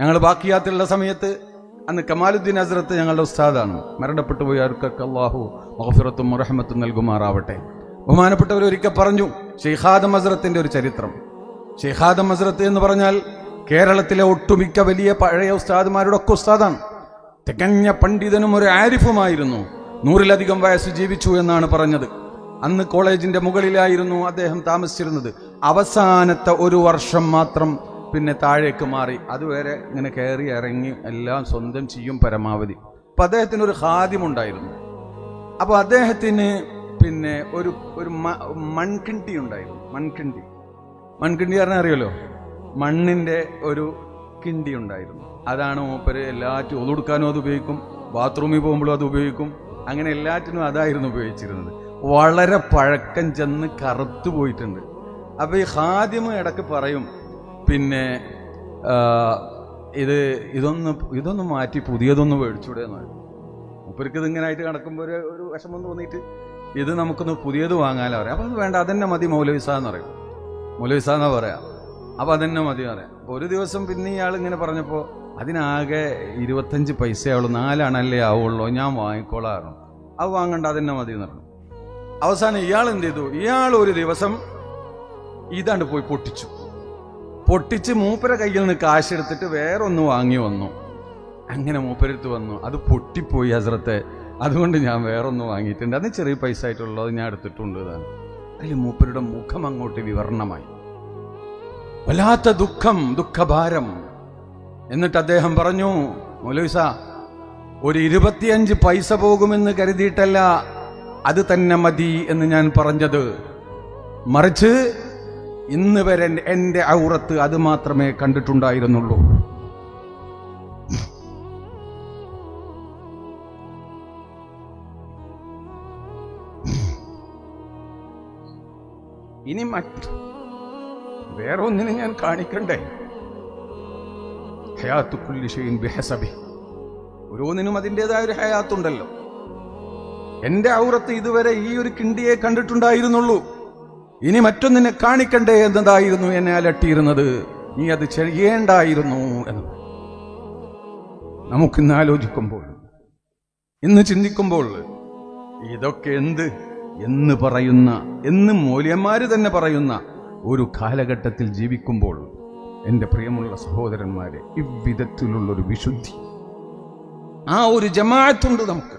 ഞങ്ങൾ ബാക്കിയാത്തുള്ള സമയത്ത് അന്ന് കമാലുദ്ദീൻ ഹസ്രത്ത് ഞങ്ങളുടെ ഉസ്താദാണ്. മരണപ്പെട്ടു പോയി അവർക്കൊക്കെ അള്ളാഹു മഹഫിറത്തും റഹ്മത്തും നൽകുമാറാവട്ടെ. ബഹുമാനപ്പെട്ടവർ ഒരിക്കൽ പറഞ്ഞു ഷെയ്ഖാദം അസ്രത്തിന്റെ ഒരു ചരിത്രം. ഷെയ്ഖാദം ഹസ്രത്ത് എന്ന് പറഞ്ഞാൽ കേരളത്തിലെ ഒട്ടുമിക്ക വലിയ പഴയ ഉസ്താദുമാരുടെ ഒക്കെ ഉസ്താദാണ്. തികഞ്ഞ പണ്ഡിതനും ഒരു ആരിഫുമായിരുന്നു. നൂറിലധികം വയസ്സ് ജീവിച്ചു എന്നാണ് പറഞ്ഞത്. അന്ന് കോളേജിന്റെ മുകളിലായിരുന്നു അദ്ദേഹം താമസിച്ചിരുന്നത്. അവസാനത്തെ ഒരു വർഷം മാത്രം പിന്നെ താഴേക്ക് മാറി. അതുവരെ ഇങ്ങനെ കയറി ഇറങ്ങി എല്ലാം സ്വന്തം ചെയ്യും പരമാവധി. അപ്പം അദ്ദേഹത്തിന് ഒരു ഹാദ്യമുണ്ടായിരുന്നു അപ്പോൾ അദ്ദേഹത്തിന് പിന്നെ ഒരു ഒരു മൺകിണ്ടി ഉണ്ടായിരുന്നു. മൺകിണ്ടി. മൺകിണ്ടി പറഞ്ഞാൽ അറിയാലോ മണ്ണിന്റെ ഒരു കിണ്ടി ഉണ്ടായിരുന്നു. അതാണ് മൂപ്പര് എല്ലാറ്റും ഒതുടുക്കാനും അത് ഉപയോഗിക്കും. ബാത്റൂമിൽ പോകുമ്പോഴും അത് ഉപയോഗിക്കും. അങ്ങനെ എല്ലാറ്റിനും അതായിരുന്നു ഉപയോഗിച്ചിരുന്നത്. വളരെ പഴക്കം ചെന്ന് കറുത്തു പോയിട്ടുണ്ട്. അപ്പോൾ ഈ ഹാദ്യം ഇടയ്ക്ക് പറയും പിന്നെ ഇത് ഇതൊന്ന് ഇതൊന്ന് മാറ്റി പുതിയതൊന്ന് മേടിച്ചൂടെ എന്ന് പറയും മൂപ്പർക്ക് ഇത് ഇങ്ങനെ ആയിട്ട് കിടക്കുമ്പോൾ ഒരു ഒരു വിഷമം തോന്നിയിട്ട് ഇത് നമുക്കൊന്ന് പുതിയത് വാങ്ങാലോ പറയാം. അപ്പം വേണ്ട അതന്നെ മതി മൗലവിസ എന്ന് പറയും. മൗലവിസ എന്നാ പറയാം? അപ്പം അതന്നെ മതി പറയാം. ഒരു ദിവസം പിന്നെ ഇയാൾ ഇങ്ങനെ പറഞ്ഞപ്പോൾ അതിനാകെ ഇരുപത്തഞ്ച് പൈസയാവുള്ളൂ നാലാണല്ലേ ആവുള്ളൂ ഞാൻ വാങ്ങിക്കോളാറും അത് വാങ്ങണ്ട അതന്നെ മതി എന്ന് പറഞ്ഞു. അവസാനം ഇയാൾ എന്ത് ചെയ്തു? ഇയാൾ ഒരു ദിവസം ഇതാണ്ട് പോയി പൊട്ടിച്ചു. പൊട്ടിച്ച് മൂപ്പര കയ്യിൽ നിന്ന് കാശെടുത്തിട്ട് വേറൊന്ന് വാങ്ങി വന്നു. അങ്ങനെ മൂപ്പരടുത്ത് വന്നു. അത് പൊട്ടിപ്പോയി ഹസ്രത്തെ. അതുകൊണ്ട് ഞാൻ വേറൊന്ന് വാങ്ങിയിട്ടുണ്ട്. അത് ചെറിയ പൈസ ആയിട്ടുള്ളത് ഞാൻ എടുത്തിട്ടുണ്ട് ഇതാണ്. അതിൽ മൂപ്പരുടെ മുഖം അങ്ങോട്ട് വിവരണമായി. വല്ലാത്ത ദുഃഖം ദുഃഖഭാരം. എന്നിട്ട് അദ്ദേഹം പറഞ്ഞു മൗലവിസ ഒരു ഇരുപത്തിയഞ്ച് പൈസ പോകുമെന്ന് കരുതിയിട്ടല്ല. അത് തന്നെ മതി എന്ന് ഞാൻ പറഞ്ഞത്. മറിച്ച് ഇന്ന് വരെ എന്റെ ഔറത്ത് അത് മാത്രമേ കണ്ടിട്ടുണ്ടായിരുന്നുള്ളൂ. ഇനി മറ്റ് വേറെ ഒന്നിനെ ഞാൻ കാണിക്കണ്ടേ? ഹയാത്തു കുല്ലി ഷൈഇൻ ബിഹസബി ഓരോന്നിനും അതിന്റെതായ ഒരു ഹയാത്തുണ്ടല്ലോ. എന്റെ ഔറത്ത് ഇതുവരെ ഈ ഒരു കിണ്ടിയെ കണ്ടിട്ടുണ്ടായിരുന്നുള്ളൂ. ഇനി മറ്റൊന്നിനെ കാണിക്കണ്ടേ എന്നതായിരുന്നു എന്നെ അലട്ടിയിരുന്നത്. നീ അത് ചെയ്യേണ്ടായിരുന്നു എന്ന്. നമുക്കിന്ന് ആലോചിക്കുമ്പോൾ ഇന്ന് ചിന്തിക്കുമ്പോൾ ഇതൊക്കെ എന്ത് എന്ന് പറയുന്ന എന്ന് മൂല്യന്മാര് തന്നെ പറയുന്ന ഒരു കാലഘട്ടത്തിൽ ജീവിക്കുമ്പോൾ എന്റെ പ്രിയമുള്ള സഹോദരന്മാരെ ഇவ்விധത്തിലുള്ളൊരു വിശുദ്ധി. ആ ഒരു ജമാഅത്തുണ്ട് നമുക്ക്.